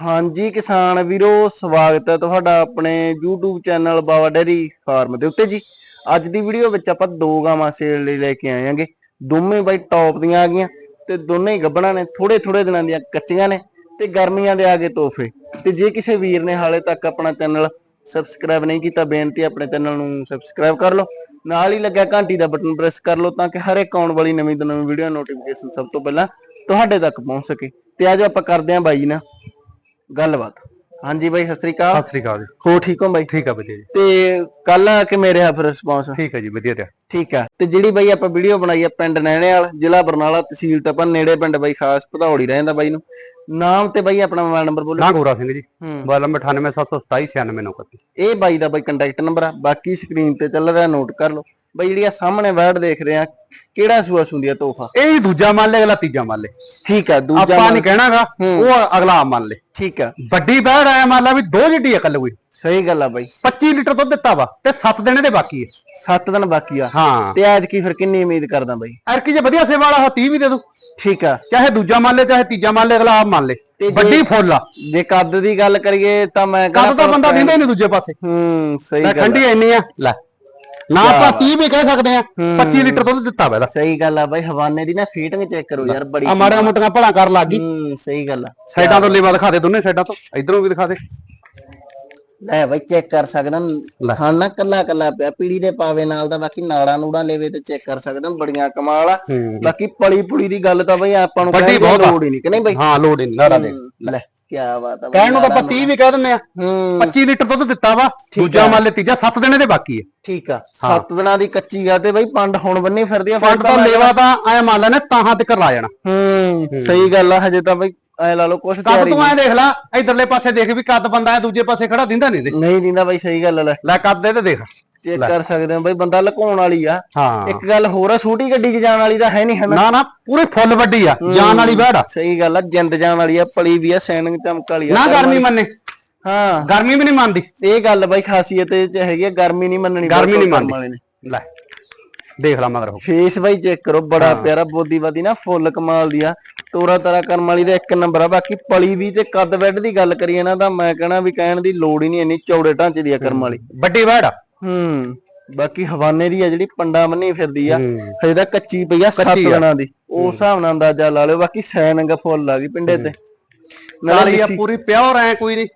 ਹਾਂਜੀ ਕਿਸਾਨ ਵੀਰੋ, ਸਵਾਗਤ ਹੈ ਤੁਹਾਡਾ ਆਪਣੇ YouTube channel Bawa dairy farm ਦੇ ਉੱਤੇ ਜੀ। ਅੱਜ ਦੀ ਵੀਡੀਓ ਵਿੱਚ ਆਪਾਂ ਦੋ ਗਾਵਾਂ ਸੇਲ ਲਈ ਲੈ ਕੇ ਆਏ ਆਂਗੇ ਦੋਵੇਂ ਬਾਈ ਟੌਪ ਦੀਆਂ ਆ ਗਈਆਂ ਤੇ ਦੋਨੇ ਹੀ ਗੱਭਣਾ ਨੇ ਥੋੜੇ ਥੋੜੇ ਦਿਨਾਂ ਦੀਆਂ ਕੱਚੀਆਂ ਨੇ ਤੇ ਗਰਮੀਆਂ ਦੇ ਆ ਗਏ ਤੋਹਫੇ। ਤੇ ਜੇ ਕਿਸੇ ਵੀਰ ਨੇ ਹਾਲੇ ਤੱਕ ਆਪਣਾ ਚੈਨਲ ਸਬਸਕ੍ਰਾਈਬ ਨਹੀਂ ਕੀਤਾ, ਬੇਨਤੀ ਆਪਣੇ ਚੈਨਲ ਨੂੰ ਸਬਸਕ੍ਰਾਈਬ ਕਰ ਲਓ। ਨਾਲ ਹੀ ਲੱਗਿਆ ਘੰਟੀ ਦਾ ਬਟਨ ਪ੍ਰੈਸ ਕਰ ਲਓ ਤਾਂ ਕਿ ਹਰ ਇੱਕ ਆਉਣ ਵਾਲੀ ਨਵੀਂ ਤੋਂ ਨਵੀਂ ਵੀਡੀਓ ਨੋਟੀਫਿਕੇਸ਼ਨ ਸਭ ਤੋਂ ਪਹਿਲਾਂ ਤੁਹਾਡੇ ਤੱਕ ਪਹੁੰਚ ਸਕੇ। ਤੇ ਅੱਜ ਆਪਾਂ ਕਰਦੇ ਆਂ ਬਾਈ ਨਾ ਗੱਲਬਾਤ। ਹਾਂਜੀ ਬਾਈ ਸਤਿ ਸ੍ਰੀ ਅਕਾਲ। ਸਤਿ ਸ੍ਰੀ ਅਕਾਲ ਜੀ। ਹੋ ਠੀਕ ਹੋ ਬਾਈ? ਠੀਕ ਆ ਵਧੀਆ ਜੀ। ਤੇ ਕੱਲ ਆ ਕੇ ਮੇਰੇ ਆ ਫਿਰ ਰਿਸਪੌਂਸ ਠੀਕ ਹੈ ਜੀ ਵਧੀਆ ਰਿਹਾ। ਠੀਕ ਆ। ਤੇ ਜਿਹੜੀ ਬਾਈ ਆਪਾਂ ਵੀਡੀਓ ਬਣਾਈ ਆ ਪਿੰਡ ਨੈਣੇਵਾਲ ਜ਼ਿਲ੍ਹਾ ਬਰਨਾਲਾ ਤਹਿਸੀਲ ਤਾਂ ਆਪਾਂ ਨੇੜੇ ਪਿੰਡ ਬਾਈ ਖਾਸ ਭਦੌੜੀ ਰਹਿੰਦਾ ਬਾਈ ਨੂੰ। ਨਾਮ ਤੇ ਬਾਈ ਆਪਣਾ ਮੋਬਾਈਲ ਨੰਬਰ ਬੋਲੋ। ਨਾ ਗੋਰਾ ਸਿੰਘ ਜੀ। ਮੋਬਾਈਲ ਨੰਬਰ 9872796931 ਇਹ ਬਾਈ ਦਾ ਬਾਈ ਕੰਟੈਕਟ ਨੰਬਰ ਆ। ਬਾਕੀ ਸਕਰੀਨ ਤੇ ਚੱਲ ਰਿਹਾ ਨੋਟ ਕਰ ਲਓ। ਬਾਈ ਜਿਹੜੀ ਆ ਸਾਹਮਣੇ ਵਰਡ ਦੇਖ ਰਹੇ ਆ ਕਿਹੜਾ ਸੂਆ ਸੁੰਦੀ ਆ ਤੋਹਫਾ? ਇਹ ਹੀ ਦੂਜਾ ਮੰਨ ਲੈ ਅਗਲਾ ਤੀਜਾ ਮੰਨ ਲੈ। ਠੀਕ ਆ ਦੂਜਾ ਆਪਾਂ ਨਹੀਂ ਕਹਿਣਾਗਾ। ਉਹ ਅਗਲਾ ਮੰਨ ਲੈ। ਠੀਕ ਆ। ਵੱਡੀ ਬੈੜ ਆਇਆ ਮੰਨ ਲਾ ਵੀ ਦੋ ਜਿੱਡੀ ਅਕਲ ਕੋਈ ਸਹੀ ਗੱਲ ਆ ਬਾਈ। 25 ਲੀਟਰ ਦੁੱਧ ਦਿੱਤਾ ਵਾ ਤੇ 7 ਦਿਨ ਦੇ ਬਾਕੀ ਹੈ 7 ਦਿਨ ਬਾਕੀ ਆ। ਹਾਂ। ਤੇ ਐਤ ਕੀ ਫਿਰ ਕਿੰਨੀ ਉਮੀਦ ਕਰਦਾ ਬਾਈ? ਐਰਕੀ ਜੇ ਵਧੀਆ ਸੇਵਾ ਵਾਲਾ ਹੋ 30 ਵੀ ਦੇ ਦੂ ਠੀਕ ਆ। ਚਾਹੇ ਦੂਜਾ ਮੰਨ ਲੈ ਚਾਹੇ ਤੀਜਾ ਮੰਨ ਲੈ ਅਗਲਾ ਆਪ ਮੰਨ ਲੈ। ਵੱਡੀ ਫੁੱਲ ਆ। ਜੇ ਕੱਦ ਦੀ ਗੱਲ ਕਰੀਏ ਤਾਂ ਮੈਂ ਕਦ ਤਾਂ ਬੰਦਾ ਦਿੰਦਾ ਹੀ ਨਹੀਂ ਦੂਜੇ ਪਾਸੇ। ਹੂੰ ਸਹੀ ਗੱਲ ਆ। ਇੰਨੀ ਆ ਲੈ। ਨਾ ਆਪਾਂ 30 ਵੀ ਕਹਿ ਸਕਦੇ ਆ 25 ਲੀਟਰ ਦੁੱਧ ਦਿੱਤਾ ਵਾ ਇਹਦਾ। ਸਹੀ ਗੱਲ ਆ ਬਾਈ ਹਵਾਨੇ ਦੀ ਨਾ ਫੀਟਿੰਗ ਚੈੱਕ ਕਰੋ ਯਾਰ ਬੜੀ ਆ। ਮਾੜੀਆਂ ਮੋਟੀਆਂ ਭਲਾ ਕਰ ਲੱਗ ਗਈ। ਹੂੰ ਸਹੀ ਗੱਲ ਆ। ਸਾਈਡਾਂ ਤੋਂ ਲੇਵਾ ਦਿਖਾ ਦੇ ਦੋਨੇ ਸਾਈਡਾਂ ਤੋਂ ਇਧਰੋਂ ਵੀ ਦਿਖਾ ਦੇ। ਲੈ ਬਾਈ ਚੈੱਕ ਕਰ ਸਕਦਾ। ਹਾਂ। ਨਾ ਕੱਲਾ ਕੱਲਾ ਪਿਆ ਪੀੜੀ ਦੇ ਪਾਵੇ ਨਾਲ ਦਾ ਬਾਕੀ ਨਾੜਾਂ ਨੂੜਾਂ ਲੈਵੇ ਤੇ ਚੈੱਕ ਕਰ ਸਕਦਾ ਬੜੀਆਂ ਕਮਾਲ ਆ। ਬਾਕੀ ਪਲੀ ਪੁਲੀ ਦੀ ਗੱਲ ਤਾਂ ਬਾਈ ਆਪਾਂ ਨੂੰ ਆ। ਲੋੜ ਹੀ ਨਹੀਂ ਕਿ ਨਹੀਂ ਬਾਈ? ਹਾਂ ਲੋੜ ਨਹੀਂ ਲਾੜਾ ਦੇ। ਲੈ। ਕੀ ਬਾਤ ਆ ਕਹਿਣ ਨੂੰ ਤਾਂ ਆਪਾਂ 30 ਵੀ ਕਹਿ ਦਿੰਦੇ ਆ। ਹੂੰ। 25 ਲੀਟਰ ਦੁੱਧ ਦਿੱਤਾ ਵਾ ਦੂਜਾ ਮੰਨ ਲੈ ਤੀਜਾ 7 ਦਿਨ ਦੇ ਬਾਕੀ ਹੈ ਠੀਕ ਆ ਸੱਤ ਦਿਨਾਂ ਦੀ ਕੱਚੀ ਆ ਤੇ ਬਾਈ ਪੰਡ ਹੁਣ ਬੰਨੀ ਫਿਰਦੀ ਆ ਪੰਡ ਤਾਂ ਲੇਵਾ ਤਾਂ ਐ ਮੰਨ ਲੈਨੇ ਤਾਹਾਂ ਤੇ ਲਾ ਜਾਣਾ। ਹੂੰ ਸਹੀ ਗੱਲ ਆ ਹਜੇ ਤਾਂ ਬਾਈ ਐ ਲਾ ਲਓ ਕੁਛ ਕੱਦ ਤੂੰ ਐ ਦੇਖ ਲੈ ਇਧਰਲੇ ਪਾਸੇ ਦੇਖ ਵੀ ਕੱਦ ਬੰਦਾ ਐ ਦੂਜੇ ਪਾਸੇ ਖੜਾ ਦਿੰਦਾ ਨਹੀਂ ਦੇ ਨਹੀਂ ਦਿੰਦਾ ਬਾਈ ਸਹੀ ਗੱਲ ਲੈ। ਲੈ ਕੱਦ ਦੇ ਤੇ ਦੇਖ। ਚੈੱਕ ਕਰ ਸਕਦੇ ਹੋ ਬਾਈ ਬੰਦਾ ਲੁਕਾਉਣ ਵਾਲੀ ਆ। ਹਾਂ। ਇੱਕ ਗੱਲ ਹੋਰ ਆ ਛੋਟੀ ਗੱਡੀ 'ਚ ਜਾਣ ਵਾਲੀ ਤਾਂ ਹੈ ਨਹੀਂ ਹਨਾ ਨਾ? ਨਾ ਪੂਰੀ ਫੁੱਲ ਵੱਡੀ ਆ। ਜਾਨ ਵਾਲੀ ਬੈੜ ਆ ਸਹੀ ਗੱਲ ਆ ਜਿੰਦ ਜਾਣ ਵਾਲੀ ਆ ਪਲੀ ਵੀ ਆ ਸੈਨਿੰਗ ਚਮਕ ਵਾਲੀ ਆ ਨਾ ਗਰਮੀ ਮੰਨੇ। ਹਾਂ। ਗਰਮੀ ਵੀ ਨਹੀਂ ਮੰਨਦੀ। ਇਹ ਗੱਲ ਬਾਈ ਖਾਸੀਅਤ ਇਹ 'ਚ ਹੈਗੀ ਆ ਗਰਮੀ ਨਹੀਂ ਮੰਨਣੀ ਗਰਮੀ ਨਹੀਂ ਮੰਨਦੀ। ਨੇ। ਲੈ ਦੇਖ ਲਾ ਮਗਰ ਫੇਸ ਬਾਈ ਚੈੱਕ ਕਰੋ ਬੜਾ ਪਿਆਰਾ ਬੋਦੀਵਾਦੀ ਨਾ ਫੁੱਲ ਕਮਾਲ ਦੀ ਆ। ਤੋਰਾ ਤਾਰਾ ਕਰਮ ਵਾਲੀ ਦਾ ਇੱਕ ਨੰਬਰ ਆ ਬਾਕੀ ਪਲੀ ਵੀ ਤੇ ਕੱਦ ਬੈੱਡ ਦੀ ਗੱਲ ਕਰੀਏ ਨਾ ਤਾਂ ਮੈਂ ਕਹਣਾ ਵੀ ਕਹਿਣ ਦੀ ਲੋੜ ਹੀ ਨਹੀਂ ਇੰਨੀ ਚੌੜੇ ਢਾਂਚੇ ਦੀ ਆ ਕਰਮ ਵਾਲੀ। ਵੱਡੀ ਬੈੜ ਆ ਹੂੰ ਬਾਕੀ ਹਵਾਨੇ ਦੀ ਆ ਜਿਹੜੀ ਪੰਡਾ ਬੰਨੀ ਫਿਰਦੀ ਆ। ਹਜੇ ਤਾਂ ਕੱਚੀ ਪਈ ਆ 7 ਕੱਚੀ ਆ। ਦਿਨਾਂ ਦੀ। ਉਸ ਹਿਸਾਬ ਨਾਲ ਅੰਦਾਜ਼ਾ ਲਾ ਲਿਓ ਬਾਕੀ ਸੈਨਿੰਗ ਫੁੱਲ ਆ ਗਈ ਪਿੰਡੇ ਤੇ। ਨਾਲੇ ਆ ਪੂਰੀ ਪਿਓਰ ਐ ਕੋਈ ਨਹੀਂ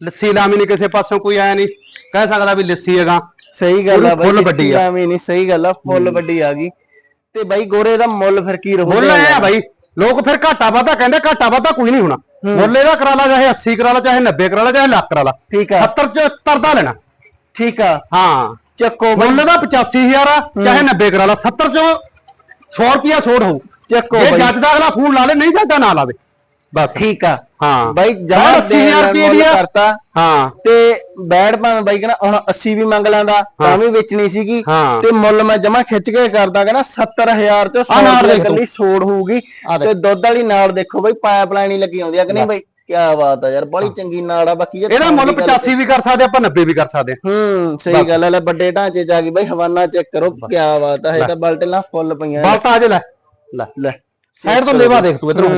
ਲੱਸੀ ਲਾਮੀ ਨਹੀਂ ਕਿਸੇ ਪਾਸੋਂ ਕੋਈ ਆਇਆ ਨਹੀਂ ਕਹਿ ਸਕਦਾ ਵੀ ਲੱਸੀ ਹੈਗਾ। ਸਹੀ ਗੱਲ ਆ ਪੂਰੀ ਫੁੱਲ ਬਾਈ ਵੱਡੀ ਆ। ਐਵੇਂ ਨਹੀਂ ਸਹੀ ਗੱਲ ਆ ਫੁੱਲ ਵੱਡੀ ਆ ਗਈ। ਤੇ ਬਾਈ ਗੋਰੇ ਦਾ ਮੁੱਲ ਫਿਰ ਕੀ ਰਹੂ ਮੁੱਲ ਐ ਆ ਬਾਈ ਲੋਕ ਫਿਰ ਘਾਟਾ ਵਾਧਾ ਕਹਿੰਦੇ ਘਾਟਾ ਵਾਧਾ ਕੋਈ ਨਹੀਂ ਹੋਣਾ। ਮੁੱਲ ਇਹਦਾ ਕਰਾ ਲਾ ਚਾਹੇ 80 ਕਰਾ ਲਾ ਚਾਹੇ 90 ਕਰਾ ਲਾ ਚਾਹੇ ਲੱਖ ਕਰਾ ਲਾ। ਠੀਕ ਆ। 70 ਚ ਤਰਦਾ ਲੈਣਾ। ਠੀਕ ਆ। ਹਾਂ। ਚੱਕੋ ਬਾਈ। ਮੁੱਲ ਦਾ 85000 ਆ ਚਾਹੇ 90 ਕਰਾ ਲਾ 70 ਚੋਂ 100 ਰੁਪਿਆ ਛੋੜ ਹੋਊ। ਚੱਕੋ ਜੇ ਬਾਈ। ਜੱਜ ਦਾ ਅਗਲਾ ਫੋਨ ਲਾ ਲੇ ਨਹੀਂ ਜੱਜਦਾ ਨਾ ਲਾਵੇ। ਬਸ। ਠੀਕ ਆ। ਹਾਂ। ਬਾਈ ਜਮਾ 80000 ਰੁਪਏ ਦੀ ਆ। ਕਰਤਾ। ਹਾਂ। ਤੇ ਬੈਡ ਭਾਵੇਂ ਬਾਈ ਕਹਿੰਦਾ ਹੁਣ 80 ਵੀ ਮੰਗ ਲੈਂਦਾ ਤਾਂ ਵੀ ਵੇਚਣੀ ਸੀਗੀ। ਹਾਂ। ਤੇ ਮੁੱਲ ਮੈਂ ਜਮਾ ਖਿੱਚ ਕੇ ਕਰਦਾ ਕਹਿੰਦਾ 70000 ਤੇ ਆਹ ਨਾੜ 100 ਦੇਖ। ਤੂੰ। ਕੱਲੀ ਸੋੜ ਹੋਊਗੀ। ਆਹ ਦੇਖ। ਤੇ ਦੁੱਧ ਵਾਲੀ ਨਾੜ ਦੇਖੋ ਬਾਈ ਪਾਈਪਲਾਈਨ ਹੀ ਲੱਗੀ ਆਉਂਦੀ ਆ ਕਿ ਨਹੀਂ ਬਾਈ? ਕੀ ਬਾਤ ਆ ਯਾਰ ਬੜੀ ਚੰਗੀ ਨਾੜ ਆ ਬਾਕੀ ਇਹ ਇਹਦਾ ਮੁੱਲ ਦੀ ਗੱਲ 85 ਵੀ ਕਰ ਸਕਦੇ ਆਪਾਂ 90 ਵੀ ਕਰ ਸਕਦੇ ਹਾਂ ਸਹੀ ਗੱਲ ਹੈ ਲੈ ਵੱਡੇ ਢਾਂਚੇ ਚ ਆ ਗਈ ਬਾਈ ਹਵਾਨਾ ਚੈੱਕ ਕਰੋ ਕੀ ਬਾਤ ਹੈ ਇਹ ਤਾਂ ਬਲਟਲਾਂ ਫੁੱਲ ਪਈਆਂ ਬਲ ਤਾਂ ਅਜੇ ਲੈ। ਲੈ ਲੈ। ਸਾਈਡ ਤੋਂ ਲੇਵਾ ਦੇਖ ਤੂੰ ਇਧਰੋਂ।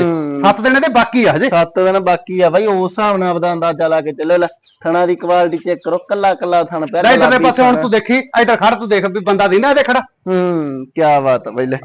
7 ਦਿਨ ਇਹਦੇ ਬਾਕੀ ਆ ਹਜੇ। ਸੱਤ ਦਿਨ ਬਾਕੀ ਆ ਬਾਈ ਉਸ ਹਿਸਾਬ ਨਾਲ ਆਪਦਾ ਅੰਦਾਜ਼ਾ ਲਾ ਕੇ ਚੱਲੋ ਲੈ। ਥਣਾ ਦੀ ਕੁਆਲਿਟੀ ਚੈੱਕ ਕਰੋ ਕੱਲਾ ਕੱਲਾ ਥਣ ਪਿਆ ਇਧਰਲੇ ਪਾਸੇ ਹੁਣ। ਤੂੰ ਦੇਖੀ ਇਧਰ ਖੜ ਤੂੰ ਦੇਖ ਵੀ ਬੰਦਾ ਦਿੰਦਾ ਇਹਦੇ ਖੜਾ। ਹੂੰ ਕੀ ਬਾਤ ਆ ਬਾਈ ਲੈ।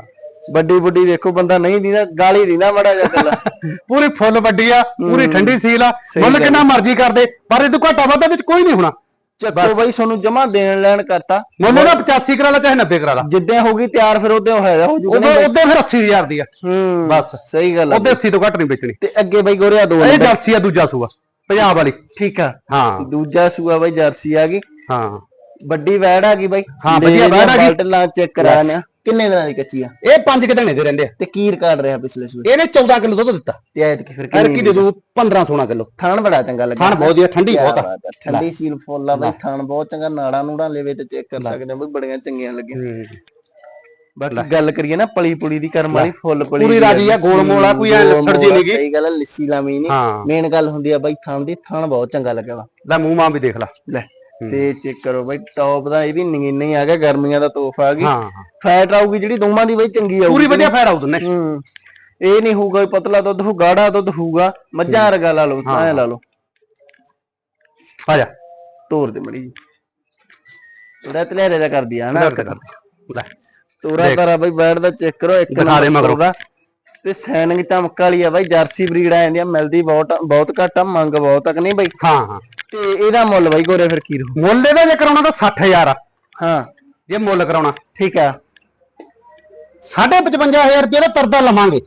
ਵੱਡੀ ਵੱਡੀ ਦੇਖੋ ਬੰਦਾ ਨਹੀਂ ਦਿੰਦਾ ਗਾਲੀ ਦਿੰਦਾ ਮੜਾ ਜਾ ਕੱਲਾ ਪੂਰੀ ਫੁੱਲ ਵੱਡੀ ਆ ਪੂਰੀ ਠੰਡੀ ਸੀਲ ਆ। ਮੁੱਲ ਗੱਲ ਕਿੰਨਾ ਮਰਜ਼ੀ ਕਰਦੇ ਪਰ ਇਹ ਤੋਂ ਘਾਟਾ ਵਾਧਾ ਵਿੱਚ ਕੋਈ ਨਹੀਂ ਹੋਣਾ। ਚੱਕੋ ਬਾਈ ਤੁਹਾਨੂੰ ਜਮਾ ਦੇਣ ਲੈਣ ਕਰਤਾ। ਮੁੱਲ ਇਹਦਾ 85 ਕਰਾ ਲਾ ਚਾਹੇ 90 ਕਰਾ ਲਾ। ਜਿੱਦਾਂ ਹੋਗੀ ਤਿਆਰ ਫਿਰ ਉਹਦੇ ਹੋਇਆ ਹੋ ਜੂਗਾ ਉਦੋਂ ਉਦੋਂ ਫਿਰ 80000 ਦੀ ਆ। ਹੂੰ ਬਸ। ਸਹੀ ਗੱਲ ਆ ਉਹਦੇ 80 ਤੋਂ ਘੱਟ ਨਹੀਂ ਵੇਚਣੀ। ਤੇ ਅੱਗੇ ਬਾਈ ਗੋਰਿਆ ਦੋ ਇਹ। ਜਰਸੀ ਆ ਦੂਜਾ ਸੂਆ। ਪੰਜਾਬ ਵਾਲੀ। ਠੀਕ ਆ। ਹਾਂ। ਦੂਜਾ ਸੂਆ ਬਾਈ ਜਰਸੀ ਆ ਗਈ। ਹਾਂ। ਵੱਡੀ ਵੈੜ ਆ ਗਈ ਬਾਈ। ਹਾਂ, ਵਧੀਆ ਵੈੜ ਆ ਗਈ। ਬਲਟਲਾਂ ਚੈੱਕ ਕਰਾਣਾ ਕਿੰਨੇ ਦਿਨਾਂ ਦੀ ਕੱਚੀ ਆ? ਇਹ ਪੰਜ ਕਿ ਦਿਨੇ ਦੇ ਰਹਿੰਦੇ ਆ। ਤੇ ਕੀ ਰਿਕਾਰਡ ਰਿਹਾ ਪਿਛਲੇ ਸੂਏ? ਇਹਨੇ 14 ਕਿਲੋ ਦੁੱਧ ਦਿੱਤਾ। ਤੇ ਐਤ ਕੀ ਫਿਰ ਐਰ ਕੀ ਦੇ ਦੂ 15 16 ਕਿਲੋ। ਥਾਣ ਬੜਾ ਚੰਗਾ ਲੱਗਾ ਖਾਣ ਬਹੁਤ ਹੀ ਆ, ਠੰਡੀ ਬਹੁਤ ਆ। ਆ, ਠੰਡੀ ਸੀਲ ਫੁੱਲ ਆ ਬਾਈ ਥਾਣ ਬਹੁਤ ਚੰਗਾ ਨਾੜਾ ਨੂੜਾ ਲੈਵੇ ਤੇ ਚੈੱਕ ਕਰ ਸਕਦੇ ਹੋ ਬਈ ਬੜੀਆਂ ਚੰਗੀਆਂ ਲੱਗੀਆਂ। ਬਾਕੀ ਗੱਲ ਕਰੀਏ ਨਾ ਪਲੀ ਪੁਲੀ ਦੀ ਕਰਮ ਵਾਲੀ ਫੁੱਲ ਪਲੀ ਪੂਰੀ ਰਾਜੀ ਆ, ਗੋਲ। ਮੋਲ ਆ, ਕੋਈ ਲੱਸੜ ਜਿਹੀ ਮੋਲ ਆ, ਨੀ ਗੀ। ਸਹੀ ਗੱਲ ਆ ਲਿੱਸੀ ਲਾਮੀ ਨਹੀਂ ਮੇਨ ਗੱਲ ਹੁੰਦੀ ਆ ਬਾਈ ਥਾਣ ਦੀ ਥਾਣ ਬਹੁਤ ਚੰਗਾ ਲੱਗਾ ਵਾ। ਲੈ ਮੂੰਹ ਮਾਂ ਵੀ ਦੇਖ ਲੈ। ਲੈ। ਤੇ ਚੈੱਕ ਕਰੋ ਬਾਈ ਟੌਪ ਦਾ ਇਹ ਵੀ ਨਗੀਨਾ ਹੀ ਆ ਗਿਆ ਗਰਮੀਆਂ ਦਾ ਤੋਹਫਾ ਆ ਗਈ। ਹਾਂ ਫੈਟ ਆਊਗੀ ਜਿਹੜੀ ਦੋਵਾਂ ਦੀ ਬਾਈ ਚੰਗੀ ਆਊਗੀ ਪੂਰੀ ਵਧੀਆ ਫਾਇਦਾ ਉਦੋਂ ਨੇ ਹੂੰ। ਇਹ ਨਹੀਂ ਹੋਊਗਾ ਪਤਲਾ ਦੁੱਧ ਹੋ ਗਾੜਾ ਦੁੱਧ ਹੋਊਗਾ ਮੱਝਾਂ ਵਰਗਾ ਲਾ ਲਓ ਤਾਂ ਲਾ ਲਓ। ਆ ਜਾ। ਤੋਰ ਦੇ ਮੜੀ ਥੋੜਾ ਤਲੇਰੇ ਦਾ ਕਰਦੀ ਆ ਨਾ ਲੈ। ਕਰ ਤੋਰਾ ਤਾਰਾ ਬਈ ਬੈਠ ਦਾ ਚੈੱਕ ਕਰੋ ਇੱਕ ਦਿਖਾ ਦੇ ਮਗਰੋਂ। ਤੇ ਸੈਨਿੰਗ ਚਮਕ ਵਾਲੀ ਆ ਬਾਈ ਜਰਸੀ ਬਰੀਡ ਆ ਜਾਂਦੀ ਆ ਮਿਲਦੀ ਬਹੁਤ ਬਹੁਤ ਘੱਟ ਆ ਮੰਗ ਬਹੁਤ ਤੱਕ ਨਹੀਂ ਬਾਈ? ਹਾਂ ਹਾਂ। ਤੇ ਇਹਦਾ ਮੁੱਲ ਬਾਈ ਗੋਰੇ ਫਿਰ ਕੀ ਰਹੂ ਮੁੱਲ ਇਹਦਾ ਜੇ ਕਰਾਉਣਾ ਤਾਂ 60000 ਆ। ਹਾਂ। ਜੇ ਮੁੱਲ ਕਰਾਉਣਾ। ਠੀਕ ਆ। 55000 ਰੁਪਏ ਦਾ ਤਰਦਾ ਲਵਾਂਗੇ।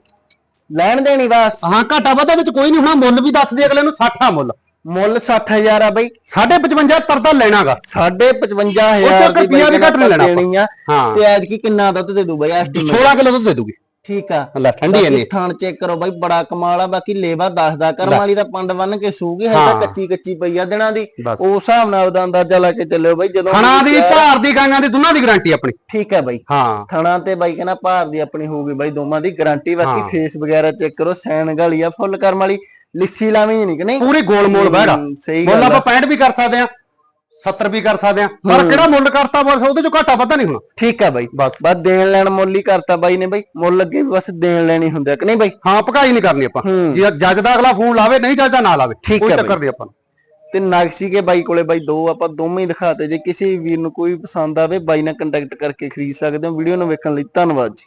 ਲੈਣ ਦੇਣੀ ਬਸ। ਹਾਂ ਘਾਟਾ ਵਾਧਾ ਵਿੱਚ ਕੋਈ ਨਹੀਂ ਹੋਣਾ। ਮੁੱਲ ਵੀ ਦੱਸ ਦੇ ਅਗਲੇ ਨੂੰ 60 ਆ ਮੁੱਲ। ਮੁੱਲ 60000 ਆ ਬਾਈ। 55 ਤਰਦਾ ਲੈਣਾਗਾ। ਸਾਢੇ 55000 ਉਹ ਤੋਂ ਰੁਪਈਆ ਵੀ ਘੱਟ ਨਹੀਂ ਲੈਣਾ ਆਪਾਂ। ਦੇਣੀ ਆ। ਹਾਂ। ਤੇ ਐਤਕੀ ਕਿੰਨਾ ਦੁੱਧ ਦੇ ਦੂ ਬਾਈ? estimate? 16 ਕਿਲੋ ਦੁੱਧ ਦੇ ਦੂਗੀ ਠੀਕ ਆ। ਲੈ ਠੰਡੀ ਬਾਕੀ ਐਨੀ ਥਣ ਚੈੱਕ ਕਰੋ ਬਾਈ ਬੜਾ ਕਮਾਲ ਆ। ਬਾਕੀ ਲੇਵਾ ਦੱਸਦਾ ਕਰਮ ਵਾਲੀ ਦਾ ਪੰਡ ਬੰਨ ਕੇ ਸੂਗੀ ਹੈ ਤਾਂ ਹਾਂ। ਕੱਚੀ ਕੱਚੀ ਪਈ ਆ ਦਿਨਾਂ ਦੀ। ਬਸ। ਉਸ ਹਿਸਾਬ ਨਾਲ ਉਹਦਾ ਅੰਦਾਜ਼ਾ ਲਾ ਕੇ ਚੱਲਿਓ ਬਾਈ ਜਦੋਂ ਥਣਾ ਦੀ ਭਾਰ ਦੀ ਗਾਂਗਾਂ ਦੀ ਦੋਨਾਂ ਦੀ ਗਾਰੰਟੀ ਆਪਣੀ। ਠੀਕ ਹੈ ਬਾਈ। ਹਾਂ। ਥਣਾ ਤੇ ਬਾਈ ਕਹਿੰਦਾ ਭਾਰ ਦੀ ਆਪਣੀ ਹੋਊਗੀ ਬਾਈ ਦੋਵਾਂ ਦੀ ਗਾਰੰਟੀ ਬਾਕੀ ਹਾਂ। ਫੇਸ ਵਗੈਰਾ ਚੈੱਕ ਕਰੋ ਸੈਨ ਗਾਲੀ ਆ ਫੁੱਲ ਕਰਮ ਵਾਲੀ। ਲਿੱਸੀ ਲਾਵੀਂ ਨਹੀਂ ਕਿ ਨਹੀਂ? ਪੂਰੀ ਗੋਲ ਮੋਲ ਬਹਿੜਾ ਹਮ, ਸਹੀ ਮੁੱਲ ਗੱਲ ਆਪਾਂ ਆ। 65 ਵੀ ਕਰ ਸਕਦੇ ਆ। 70 ਵੀ ਕਰ ਸਕਦੇ ਆ। ਪਰ ਕਿਹੜਾ ਮੁੱਲ ਕਰਤਾ ਬਸ ਉਹਦੇ ਚੋਂ ਘਾਟਾ ਵਾਧਾ ਨਹੀਂ ਹੋਣਾ। ਠੀਕ ਆ ਬਾਈ। ਬਸ। ਬਸ ਦੇਣ ਲੈਣ ਮੁੱਲ ਹੀ ਕਰਤਾ ਬਾਈ ਨੇ ਬਾਈ। ਮੁੱਲ ਅੱਗੇ ਵੀ ਬਸ ਦੇਣ ਲੈਣੀ ਹੁੰਦਾ ਕਿ ਨਹੀਂ ਬਾਈ? ਹਾਂ ਭਕਾਈ ਨਹੀਂ ਕਰਨੀ ਆਪਾਂ। ਜੇ ਜੱਜ ਦਾ ਅਗਲਾ ਫੋਨ ਲਾਵੇ ਨਹੀਂ ਜੱਜ ਦਾ ਨਾ ਲਾਵੇ ਠੀਕ ਕੋਈ ਚੱਕਰ ਨਹੀਂ ਆਪਾਂ ਨੂੰ। ਤੇ ਨਕਸ਼ੀ ਕੇ ਬਾਈ ਕੋਲੇ ਬਾਈ ਦੋ ਆਪਾਂ ਦੋਵੇਂ ਹੀ ਦਿਖਾਤੇ ਜੇ ਕਿਸੇ ਵੀਰ ਨੂੰ ਕੋਈ ਪਸੰਦ ਆਵੇ ਬਾਈ ਨਾਲ ਕੰਟੈਕਟ ਕਰਕੇ ਖਰੀਦ ਸਕਦੇ ਹੋ। ਵੀਡੀਓ ਨੂੰ ਵੇਖਣ ਲਈ ਧੰਨਵਾਦ ਜੀ।